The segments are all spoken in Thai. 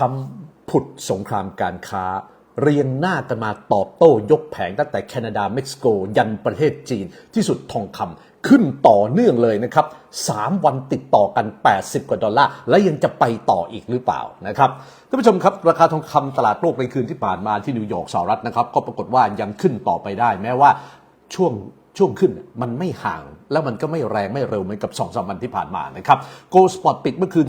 ทรัมป์ผุดสงครามการค้า เรียงหน้ากันมาตอบโต้ยกแผงตั้งแต่แคนาดาเม็กซิโก ยันประเทศจีน ที่สุดทองคำขึ้นต่อเนื่องเลยนะครับ 3 วันติดต่อกัน 80 กว่าดอลลาร์ และยังจะไปต่ออีกหรือเปล่านะครับท่านผู้ชมครับ ราคาทองคำตลาดโลกในคืนที่ผ่านมาที่นิวยอร์กสหรัฐนะครับก็ปรากฏว่ายังขึ้นต่อไปได้แม้ว่าช่วง ช่วงขึ้นมันไม่ห่าง แล้วมันก็ไม่แรงไม่เร็วเหมือนกับ2อสวันที่ผ่านมานะครับโกลสปอตปิดเมื่อคืน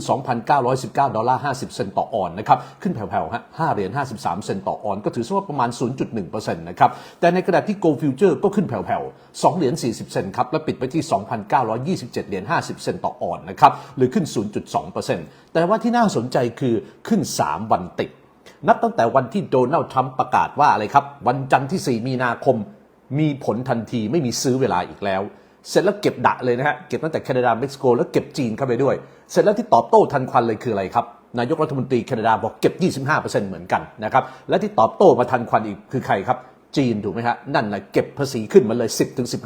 2,919 ดอลลาร์ 50 เซนต์ต่อออนนะครับขึ้นแผ่วๆฮะ5เหรียญ53 เซนต์ต่อออน ก็ถือว่าประมาณ 0.1%นะครับแต่ในขณะดาษที่โกลฟิวเจอร์ก็ขึ้นแผ่วๆ2เหรียญ40 เซนต์ครับและปิดไปที่ 2,927 เหรียญ50 เซนต์ต่อออนนะครับหรือขึ้น 0.2%แต่ว่าที่น่าสนใจคือขึ้น 3 วันติดนับตั้งแต่วันที่โดนัลด์ทรัมป์ประกาศว่าอะไรครับวันจันทร์ที่ 4 มีนาคม มีผลทันทีไม่มีซื้อเวลาอีกแล้ว เสร็จแล้วเก็บดะเลยนะฮะ เก็บตั้งแต่แคนาดาเม็กซิโกแล้วเก็บจีนเข้าไปด้วย เสร็จแล้วที่ตอบโต้ทันควันเลยคืออะไรครับ นายกรัฐมนตรีแคนาดาบอกเก็บ 25%เหมือนกันนะครับและที่ตอบโต้มาทันควันอีกคือใครครับจีนถูกไหมฮะนั่นแหละเก็บภาษีขึ้นมาเลย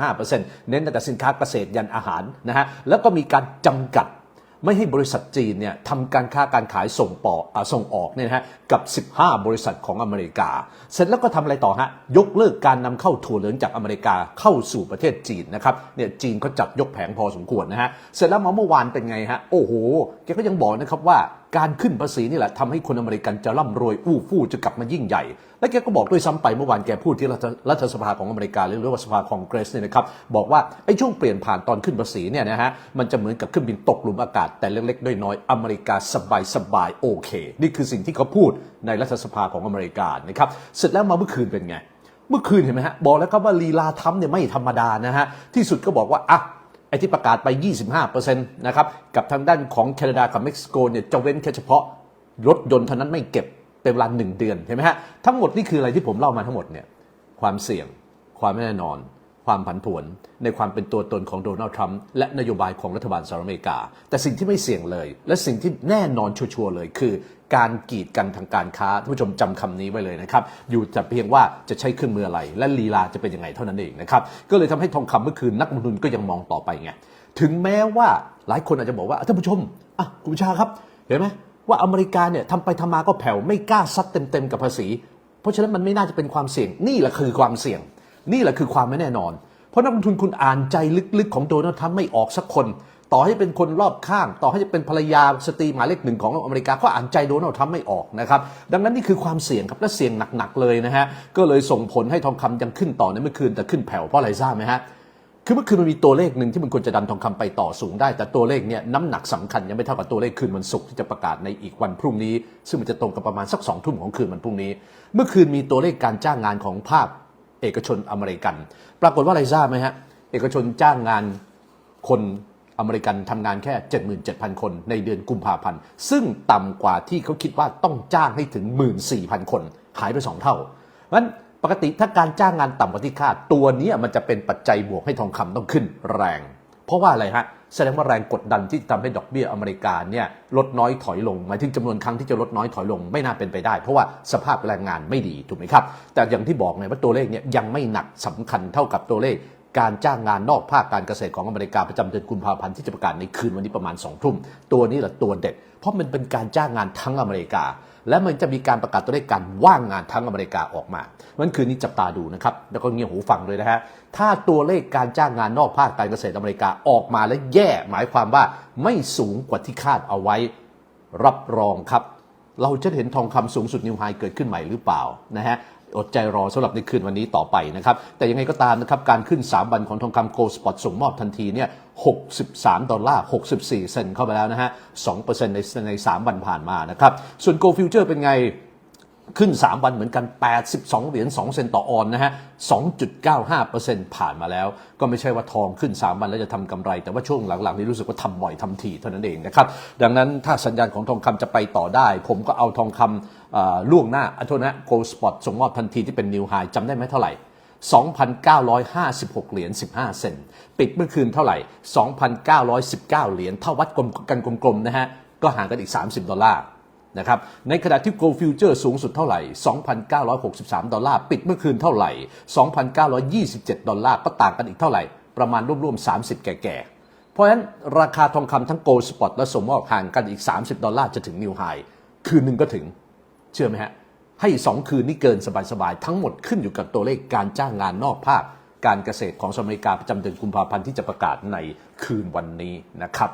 10-15%เน้นแต่สินค้าเกษตรยันอาหารนะฮะแล้วก็มีการจำกัด ไม่ให้บริษัทจีนเนี่ยทำการค้าการขายส่งปออส่งออกเนี่ยนะฮะกับ 15 บริษัทของอเมริกา เสร็จแล้วก็ทำอะไรต่อฮะยกเลิกการนำเข้าถั่วเหลืองจากอเมริกาเข้าสู่ประเทศจีนนะครับเนี่ยจีนก็จัดยกแผงพอสมควรนะฮะเสร็จแล้วมาเมื่อวานเป็นไงฮะโอ้โหแกก็ยังบอกนะครับว่าการขึ้นภาษีนี่แหละทำให้คนอเมริกันจะร่ำรวยอู้ฟู่จะกลับมายิ่งใหญ่ และแกก็บอกด้วยซ้ำไปเมื่อวานแกพูดที่รัฐสภาของอเมริกาหรือว่าสภาคองเกรสเนี่ยนะครับบอกว่าไอ้ช่วงเปลี่ยนผ่านตอนขึ้นภาษีเนี่ยนะฮะมันจะเหมือนกับเครื่องบินตกหลุมอากาศแต่เล็กๆน้อยๆอเมริกาสบายสบายโอเค นี่คือสิ่งที่เขาพูดในรัฐสภาของอเมริกานะครับเสร็จแล้วมาเมื่อคืนเป็นไงเมื่อคืนเห็นไหมฮะบอกแล้วครับว่าลีลาทรัมเนี่ยไม่ธรรมดานะฮะที่สุดก็บอกว่าอะ ไอ้ที่ประกาศไป 25%นะครับกับทางด้านของแคนาดากับเม็กซิโกเนี่ยจะเว้นแค่เฉพาะรถยนต์เท่านั้นไม่เก็บเป็นเวลาหนึ่งเดือนเห็นไหมฮะทั้งหมดนี่คืออะไรที่ผมเล่ามาทั้งหมดเนี่ยความเสี่ยงความไม่แน่นอน ความผันผวน ในความเป็นตัวตนของโดนัลด์ทรัมป์และนโยบายของรัฐบาลสหรัฐอเมริกา แต่สิ่งที่ไม่เสี่ยงเลย และสิ่งที่แน่นอนชัวร์เลยคือ การกีดกันทางการค้าท่านผู้ชมจำคำนี้ไว้เลยนะครับ อยู่แต่เพียงว่าจะใช้เครื่องมืออะไร และลีลาจะเป็นยังไงเท่านั้นเองนะครับก็เลยทำให้ทองคำเมื่อคืนนักลงทุนก็ยังมองต่อไปไงถึงแม้ว่าหลายคนอาจจะบอกว่าท่านผู้ชมอะคุณชาครับเห็นไหมว่าอเมริกาเนี่ยทำไปทำมาก็แผ่วไม่กล้าซัดเต็มๆกับภาษี เพราะฉะนั้นมันไม่น่าจะเป็นความเสี่ยงนี่แหละคือความเสี่ยง นี่แหละคือความไม่แน่นอน เพราะนักลงทุนคุณอ่านใจลึกๆของโดนัลด์ทรัมป์ไม่ออกสักคน ต่อให้เป็นคนรอบข้าง ต่อให้จะเป็นภรรยาสตรีหมายเลขหนึ่งของอเมริกาก็อ่านใจโดนัลด์ทรัมป์ไม่ออกนะครับ ดังนั้นนี่คือความเสี่ยงครับและเสี่ยงหนักๆเลยนะฮะก็เลยส่งผลให้ทองคำยังขึ้นต่อในเมื่อคืนแต่ขึ้นแผ่วเพราะอะไรทราบไหมฮะคือเมื่อคืนมันมีตัวเลขหนึ่งที่มันควรจะดันทองคำไปต่อสูงได้ แต่ตัวเลขเนี่ยน้ำหนักสำคัญยังไม่เท่ากับตัวเลขคืนวันศุกร์ที่จะประกาศในอีกวันพรุ่งนี้ ซึ่งมันจะตรงกับประมาณสักสองทุ่มของคืนวันพรุ่งนี้ เมื่อคืนมีตัวเลขการจ้างงานของภาค เอกชนอเมริกัน ปรากฏว่าอะไรทราบไหมฮะ เอกชนจ้างงานคนอเมริกันทำงานแค่ 77,000 คนในเดือนกุมภาพันธ์ ซึ่งต่ำกว่าที่เขาคิดว่าต้องจ้างให้ถึง 14,000 คน หายไปสองเท่าเพราะฉะนั้นปกติถ้าการจ้างงานต่ำกว่าที่คาดตัวนี้มันจะเป็นปัจจัยบวกให้ทองคำต้องขึ้นแรง เพราะว่าอะไรฮะแสดงว่าแรงกดดันที่ทำให้ดอกเบี้ยอเมริกาเนี่ยลดน้อยถอยลงหมายถึงจำนวนครั้งที่จะลดน้อยถอยลงไม่น่าเป็นไปได้ เพราะว่าสภาพแรงงานไม่ดีถูกไหมครับ แต่อย่างที่บอกไงว่าตัวเลขเนี่ยยังไม่หนักสำคัญเท่ากับตัวเลข การจ้างงานนอกภาคการเกษตรของอเมริกาประจำเดือนกุมภาพันธ์ที่จะประกาศในคืนวันนี้ประมาณ2องทุ่มตัวนี้แหละตัวเด็ด เพราะมันเป็นการจ้างงานทั้งอเมริกา และมันจะมีการประกาศตัวเลขการว่างงานทั้งอเมริกาออกมามันคืนนี้จับตาดูนะครับแล้วก็เงี่ยหูฟังเลยนะฮะถ้าตัวเลขการจ้างงานนอกภาคการเกษตรอเมริกาออกมาและแย่หมายความว่าไม่สูงกว่าที่คาดเอาไว้ รับรองครับ เราจะเห็นทองคำสูงสุดนิวไฮเกิดขึ้นใหม่หรือเปล่านะฮะอดใจรอสำหรับในคืนวันนี้ต่อไปนะครับ แต่ยังไงก็ตามนะครับ การขึ้น 3 วันของทองคำโกลสปอตส่งมอบทันทีเนี่ย 63 ดอลลาร์ 64 เซนต์เข้าไปแล้วนะฮะ 2%ในใน 3 วันผ่านมานะครับ ส่วนโกลฟิวเจอร์เป็นไง ขึ้น 3 วันเหมือนกัน 82 เหรียญ 2 เซนต์ต่อออนนะฮะ 2.95%ผ่านมาแล้ว ก็ไม่ใช่ว่าทองขึ้น 3 วันแล้วจะทำกำไร แต่ว่าช่วงหลังๆ นี้รู้สึกว่าทำบ่อยทำถี่เท่านั้นเองนะครับ ดังนั้นถ้าสัญญาณของทองคำจะไปต่อได้ ผมก็เอาทองคำล่วงหน้าอัโทนะโกลสปอตส่งมอบทันทีที่เป็นนิวไฮจำได้ไหมเท่าไหร่2,956 เหรียญ 15 เซนปิดเมื่อคืนเท่าไหร่ 2,919 เหรียญถ้าวัดกลมกันกลมๆนะฮะ ก็ห่างกันอีก 30 ดอลลาร์ นะครับ ในขณะที่ Gold Future สูงสุดเท่าไหร่ 2,963 ดอลลาร์ ปิดเมื่อคืนเท่าไหร่ 2,927 ดอลลาร์ ก็ต่างกันอีกเท่าไหร่ ประมาณร่วมๆ 30 แก่ๆ เพราะฉะนั้นราคาทองคำทั้ง Gold Spot และสมมอบห่างกันอีก 30 ดอลลาร์จะถึงนิวไฮ คืนหนึ่งก็ถึง เชื่อไหมฮะ ให้สองคืนนี้เกินสบายๆ ทั้งหมดขึ้นอยู่กับตัวเลขการจ้างงานนอกภาคการเกษตรของสหรัฐอเมริกาประจำเดือนกุมภาพันธ์ที่จะประกาศในคืนวันนี้นะครับ